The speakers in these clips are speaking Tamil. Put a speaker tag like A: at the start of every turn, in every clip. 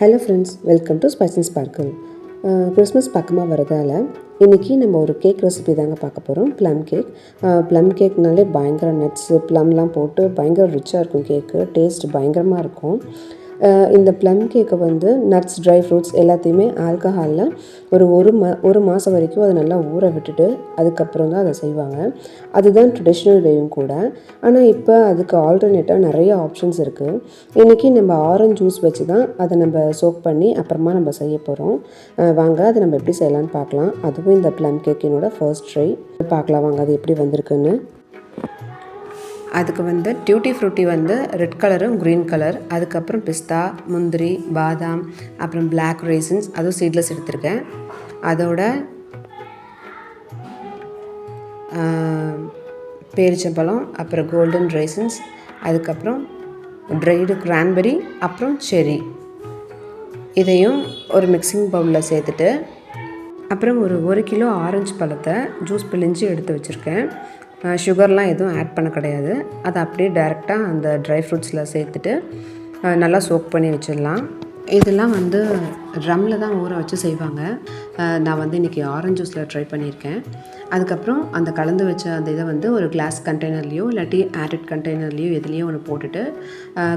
A: Hello friends welcome to spice and sparkle Christmas பக்கமாக வரதால் இன்றைக்கி நம்ம ஒரு கேக் ரெசிபி தாங்க பார்க்க போகிறோம் ப்ளம் கேக் ப்ளம் கேக்னாலே பயங்கர நட்ஸு ப்ளம்லாம் போட்டு பயங்கர ரிச்சாக இருக்கும் கேக்கு டேஸ்ட் பயங்கரமாக இருக்கும். இந்த ப்ளம் கேக்கை வந்து நட்ஸ் ட்ரை ஃப்ரூட்ஸ் எல்லாத்தையுமே ஆல்கஹாலில் ஒரு ஒரு மா ஒரு மாதம் வரைக்கும் அதை நல்லா ஊற விட்டுட்டு அதுக்கப்புறம் தான் அதை செய்வாங்க. அதுதான் ட்ரெடிஷ்னல் வேவும் கூட. ஆனால் இப்போ அதுக்கு ஆல்டர்னேட்டாக நிறைய ஆப்ஷன்ஸ் இருக்குது இன்றைக்கி நம்ம ஆரஞ்சு ஜூஸ் வச்சு தான் அதை நம்ம சோக் பண்ணி அப்புறமா நம்ம செய்ய போகிறோம் வாங்க அதை நம்ம எப்படி செய்யலாம்னு பார்க்கலாம். அதுவும் இந்த ப்ளம் கேக்கினோட ஃபர்ஸ்ட் ட்ரை பார்க்கலாம் வாங்க அது எப்படி வந்திருக்குன்னு. அதுக்கு வந்து டியூட்டி ஃப்ரூட்டி வந்து ரெட் கலரும் க்ரீன் கலர் அதுக்கப்புறம் பிஸ்தா முந்திரி பாதாம் அப்புறம் பிளாக் ரேசன்ஸ் அதுவும் சீட்லெஸ் எடுத்திருக்கேன். அதோட பேரிச்சம்பழம் அப்புறம் கோல்டன் ரேசன்ஸ் அதுக்கப்புறம் ட்ரைடு கிரான்பெரி அப்புறம் செரி இதையும் ஒரு மிக்சிங் பவுலில் சேர்த்துட்டு அப்புறம் ஒரு ஒரு கிலோ ஆரஞ்சு பழத்தை ஜூஸ் பிழிஞ்சு எடுத்து வச்சுருக்கேன். சுகர்லாம் எதுவும் ஆட் பண்ண கிடையாது. அதை அப்படியே டைரெக்டாக அந்த ட்ரை ஃப்ரூட்ஸில் சேர்த்துட்டு நல்லா சோக் பண்ணி வச்சிடலாம். இதெல்லாம் வந்து ட்ரம்மில் தான் ஊற வச்சு செய்வாங்க. நான் வந்து இன்றைக்கி ஆரஞ்சு ஜூஸில் ட்ரை பண்ணியிருக்கேன். அதுக்கப்புறம் அந்த கலந்து வச்ச அந்த இதை வந்து ஒரு கிளாஸ் கண்டெய்னர்லேயோ இல்லாட்டி ஆரிட் கண்டெய்னர்லேயோ எதுலேயோ ஒன்று போட்டுட்டு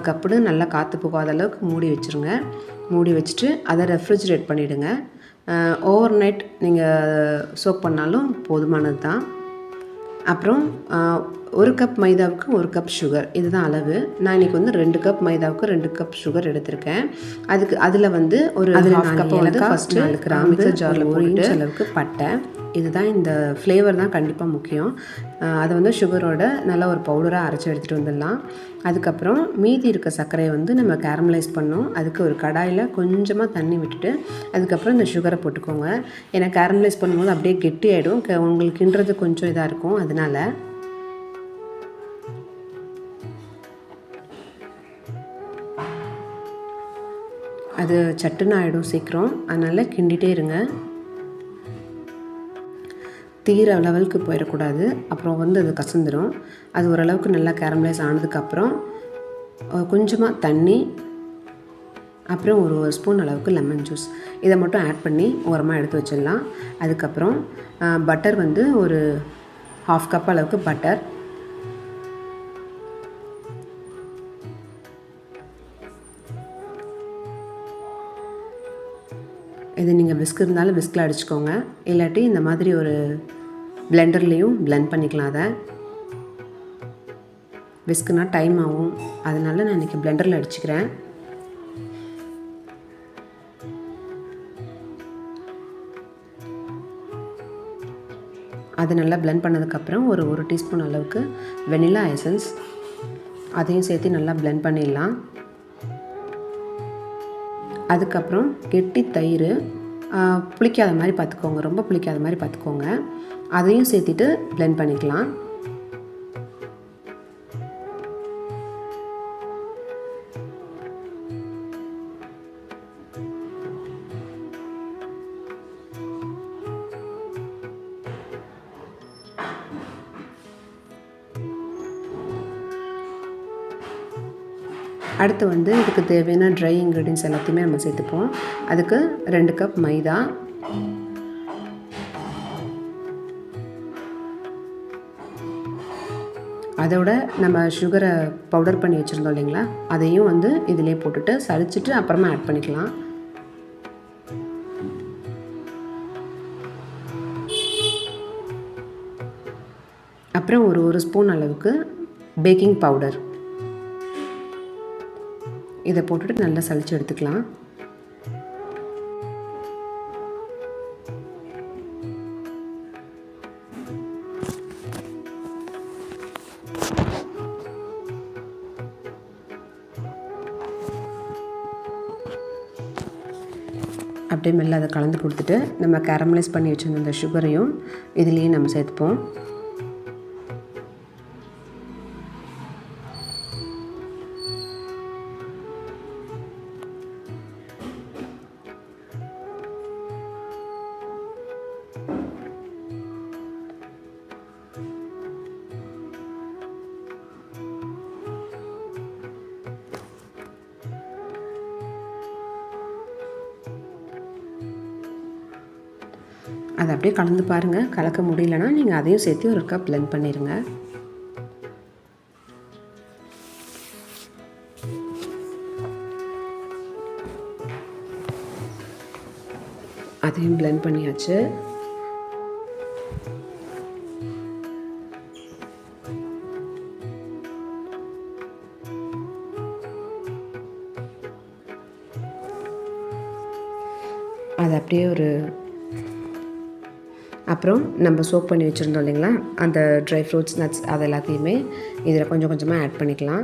A: கப்புடு நல்லா காற்று போகாத அளவுக்கு மூடி வச்சுருங்க. மூடி வச்சுட்டு அதை ரெஃப்ரிஜிரேட் பண்ணிவிடுங்க ஓவர் நைட் நீங்கள் சோக் பண்ணாலும் போதுமானது தான் அப்புறம் ஒரு கப் மைதாவுக்கு ஒரு கப் சுகர் இதுதான் அளவு. நான் இன்னைக்கு வந்து ரெண்டு கப் மைதாவுக்கு ரெண்டு கப் சுகர் எடுத்திருக்கேன். அதுக்கு அதில் வந்து ஒரு ஹாஃப் கப் வந்து ஃபஸ்ட்டு நாலு கிராம் மிக்சர் ஜாரில் ஒரு இன்ச் அளவுக்கு பட்டை. இதுதான் இந்த ஃப்ளேவர் தான் கண்டிப்பாக முக்கியம். அதை வந்து சுகரோட நல்லா ஒரு பவுடராக அரைச்சி எடுத்துகிட்டு வந்துடலாம். அதுக்கப்புறம் மீதி இருக்க சர்க்கரையை வந்து நம்ம கேரமலைஸ் பண்ணோம். அதுக்கு ஒரு கடாயில் கொஞ்சமாக தண்ணி விட்டுட்டு அதுக்கப்புறம் இந்த சுகரை போட்டுக்கோங்க. ஏன்னா கேரமலைஸ் பண்ணும்போது அப்படியே கெட்டி ஆகிடும் க உங்களுக்குன்றது கொஞ்சம் இதாக இருக்கும். அதனால அது சட்டுன்னு ஆகிடும் சீக்கிரம். அதனால் கிண்டிகிட்டே இருங்க. தீர லெவலுக்கு போயிடக்கூடாது. அப்புறம் வந்து அது கசந்துடும் அது ஓரளவுக்கு நல்லா கேரமலைஸ் ஆனதுக்கப்புறம் கொஞ்சமாக தண்ணி அப்புறம் ஒரு ஒரு ஸ்பூன் அளவுக்கு லெமன் ஜூஸ் இதை மட்டும் ஆட் பண்ணி ஓரமாக எடுத்து வச்சிடலாம். அதுக்கப்புறம் பட்டர் வந்து ஒரு ஹாஃப் கப் அளவுக்கு பட்டர் இது நீங்கள் விஸ்க் இருந்தாலும் விஸ்கில் அடிச்சுக்கோங்க. இல்லாட்டி இந்த மாதிரி ஒரு பிளெண்டர்லேயும் பிளெண்ட் பண்ணிக்கலாம் அதை. விஸ்க்குனா டைம் ஆகும். அதனால நான் இன்றைக்கி பிளெண்டரில் அடிச்சுக்கிறேன். அது நல்லா பிளெண்ட் பண்ணதுக்கப்புறம் ஒரு ஒரு டீஸ்பூன் அளவுக்கு வெனிலா எசன்ஸ் அதையும் சேர்த்து நல்லா பிளெண்ட் பண்ணிடலாம். அதுக்கப்புறம் கெட்டி தயிர் புளிக்காத மாதிரி பார்த்துக்கோங்க. ரொம்ப புளிக்காத மாதிரி பார்த்துக்கோங்க. அதையும் சேர்த்துட்டு blend பண்ணிக்கலாம். அடுத்து வந்து இதுக்கு தேவையான ட்ரை இன்க்ரீடியன்ஸ் எல்லாத்தையுமே நம்ம சேர்த்துப்போம். அதுக்கு ரெண்டு கப் மைதா. அதோட நம்ம சுகரை பவுடர் பண்ணி வச்சுருந்தோம் இல்லைங்களா? அதையும் வந்து இதிலே போட்டுட்டு சளிச்சிட்டு அப்புறமா ஆட் பண்ணிக்கலாம். அப்புறம் ஒரு ஒரு ஸ்பூன் அளவுக்கு பேக்கிங் பவுடர் இதை போட்டுட்டு நல்லா சளிச்சு எடுத்துக்கலாம். அப்படியே மெல்ல அதை கலந்து கொடுத்துட்டு நம்ம கேரமலைஸ் பண்ணி வச்சுருந்த அந்த சுகரையும் இதுலேயும் நம்ம சேர்த்துப்போம். அதை அப்படியே கலந்து பாருங்கள் கலக்க முடியலன்னா நீங்கள் அதையும் சேர்த்து ஒரு கப் பிளெண்ட் பண்ணிடுங்க அதையும் பிளெண்ட் பண்ணியாச்சு. அதை அப்படியே ஒரு அப்புறம் நம்ம சோப் பண்ணி வச்சுருந்தோம் இல்லைங்களா? அந்த ட்ரை ஃப்ரூட்ஸ் நட்ஸ் அது எல்லாத்தையுமே இதில் கொஞ்சம் கொஞ்சமாக ஆட் பண்ணிக்கலாம்.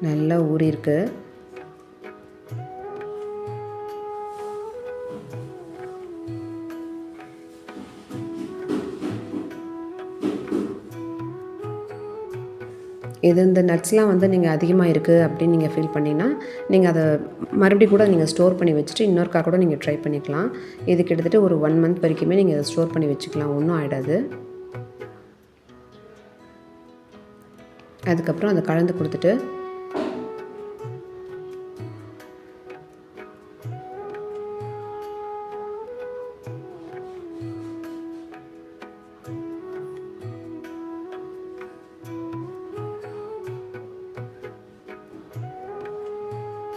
A: நல்லா ஊறியிருக்கு. இது இந்த நட்ஸ்லாம் வந்து நீங்கள் அதிகமாக இருக்குது அப்படின்னு நீங்கள் ஃபீல் பண்ணிங்கன்னா நீங்கள் அதை மறுபடியும் கூட நீங்கள் ஸ்டோர் பண்ணி வச்சுட்டு இன்னொருக்கா கூட நீங்கள் ட்ரை பண்ணிக்கலாம். இது கிட்டத்தட்ட ஒரு ஒன் மந்த் வரைக்குமே நீங்கள் அதை ஸ்டோர் பண்ணி வச்சுக்கலாம். ஒன்றும் ஆகிடாது அதுக்கப்புறம் அதை கலந்து கொடுத்துட்டு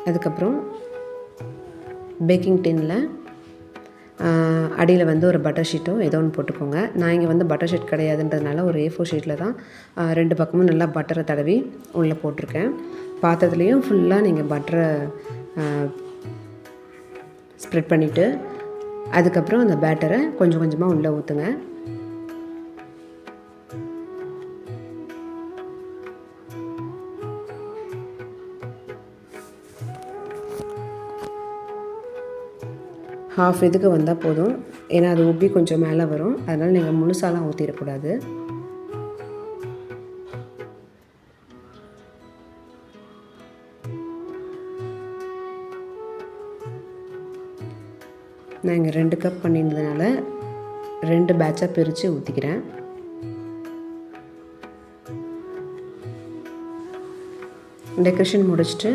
A: அதுக்கப்புறம் பேக்கிங் டின்னில் அடியில் வந்து ஒரு பட்டர் ஷீட்டும் ஏதோ ஒன்று போட்டுக்கோங்க. நான் இங்கே வந்து பட்டர் ஷீட் கிடையாதுன்றதுனால ஒரு ஏ ஃபோர் ஷீட்டில் தான் ரெண்டு பக்கமும் நல்லா பட்டரை தடவி உள்ளே போட்டிருக்கேன். பாத்திரத்துலேயும் ஃபுல்லாக நீங்கள் பட்டரை ஸ்ப்ரெட் பண்ணிவிட்டு அதுக்கப்புறம் அந்த பேட்டரை கொஞ்சம் கொஞ்சமாக உள்ளே ஊற்றுங்க ஹாஃப் இதுக்கு வந்தால் போதும். ஏன்னா அது உப்பி கொஞ்சம் மேலே வரும். அதனால் நீங்கள் முழுசாலாம் ஊற்றிடக்கூடாது நான் இங்கே ரெண்டு கப் பண்ணியிருந்ததுனால ரெண்டு பேட்சாக பிரித்து ஊற்றிக்கிறேன் டெக்கரேஷன் முடிச்சுட்டு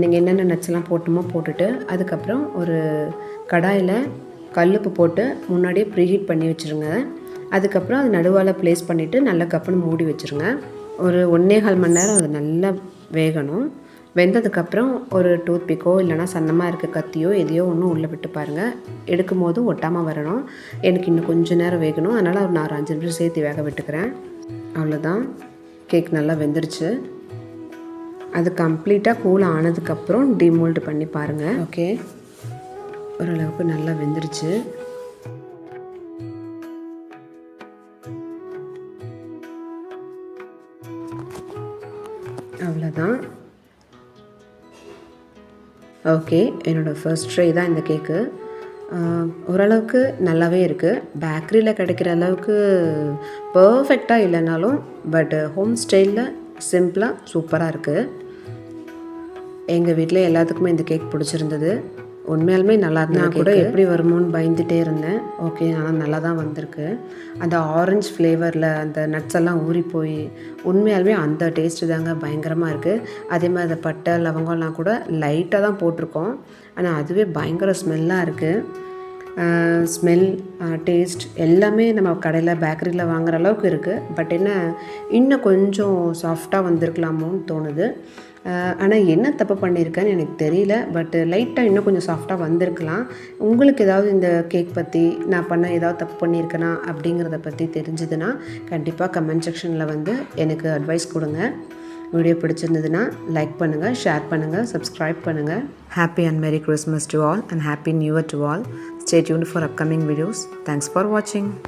A: நீங்கள் என்னென்ன நட்ஸ்லாம் போட்டுமோ போட்டுட்டு அதுக்கப்புறம் ஒரு கடாயில் கல்லுப்பு போட்டு முன்னாடியே ப்ரீஹீட் பண்ணி வச்சுருங்க. அதுக்கப்புறம் அது நடுவால் ப்ளேஸ் பண்ணிவிட்டு நல்லா கப்புன்னு மூடி வச்சுருங்க. ஒரு ஒன்றே கால் மணி நேரம் அது நல்லா வேகணும். வெந்ததுக்கப்புறம் ஒரு டூத் பிக்கோ இல்லைனா சன்னமாக இருக்க கத்தியோ எதையோ ஒன்றும் உள்ளே விட்டு பாருங்கள் எடுக்கும் போதும் ஒட்டாமல் வரணும். எனக்கு இன்னும் கொஞ்சம் நேரம் வேகணும். அதனால் ஒரு நான் ஒரு அஞ்சு நிமிஷம் சேர்த்து வேக விட்டுக்கிறேன். அவ்வளோதான் கேக் நல்லா வெந்துருச்சு. அது கம்ப்ளீட்டாக கூல் ஆனதுக்கப்புறம் டிமோல்டு பண்ணி பாருங்கள் ஓகே ஓரளவுக்கு நல்லா வெந்துருச்சு. அவ்வளோதான் ஓகே என்னோடய ஃபர்ஸ்ட் ட்ரை தான் இந்த கேக்கு ஓரளவுக்கு நல்லாவே இருக்குது பேக்கரியில் கிடைக்கிற அளவுக்கு பர்ஃபெக்டாக இல்லைனாலும் பட் ஹோம் ஸ்டைலில் சிம்பிளாக சூப்பராக இருக்குது எங்கள் வீட்டில் எல்லாத்துக்குமே இந்த கேக் பிடிச்சிருந்தது. உண்மையாலுமே நல்லா இருந்தா கூட எப்படி வருமோன்னு பயந்துட்டே இருந்தேன். ஓகே ஆனால் நல்லா தான் வந்திருக்கு. அந்த ஆரஞ்சு ஃப்ளேவரில் அந்த நட்ஸ் எல்லாம் ஊறி போய் உண்மையாலுமே அந்த டேஸ்ட்டு தாங்க பயங்கரமாக இருக்குது அதே மாதிரி அந்த பட்டை லவங்கம்லாம் கூட லைட்டாக தான் போட்டிருக்கோம். ஆனால் அதுவே பயங்கர ஸ்மெல்லாக இருக்குது ஸ்மெல் டேஸ்ட் எல்லாமே நம்ம கடையில் பேக்கரியில் வாங்குற அளவுக்கு இருக்குது பட் என்ன இன்னும் கொஞ்சம் சாஃப்டாக வந்திருக்கலாமோன்னு தோணுது. ஆனால் என்ன தப்பு பண்ணியிருக்கேன்னு எனக்கு தெரியல. பட் லைட்டாக இன்னும் கொஞ்சம் சாஃப்டாக வந்திருக்கலாம். உங்களுக்கு ஏதாவது இந்த கேக் பற்றி நான் பண்ண ஏதாவது தப்பு பண்ணியிருக்கேனா அப்படிங்கிறத பற்றி தெரிஞ்சதுன்னா கண்டிப்பாக கமெண்ட் செக்ஷனில் வந்து எனக்கு அட்வைஸ் கொடுங்க. வீடியோ பிடிச்சிருந்ததுன்னா லைக் பண்ணுங்கள் ஷேர் பண்ணுங்கள் சப்ஸ்கிரைப் பண்ணுங்கள் happy and merry Christmas to all and happy new year to all Stay tuned for upcoming videos. Thanks for watching.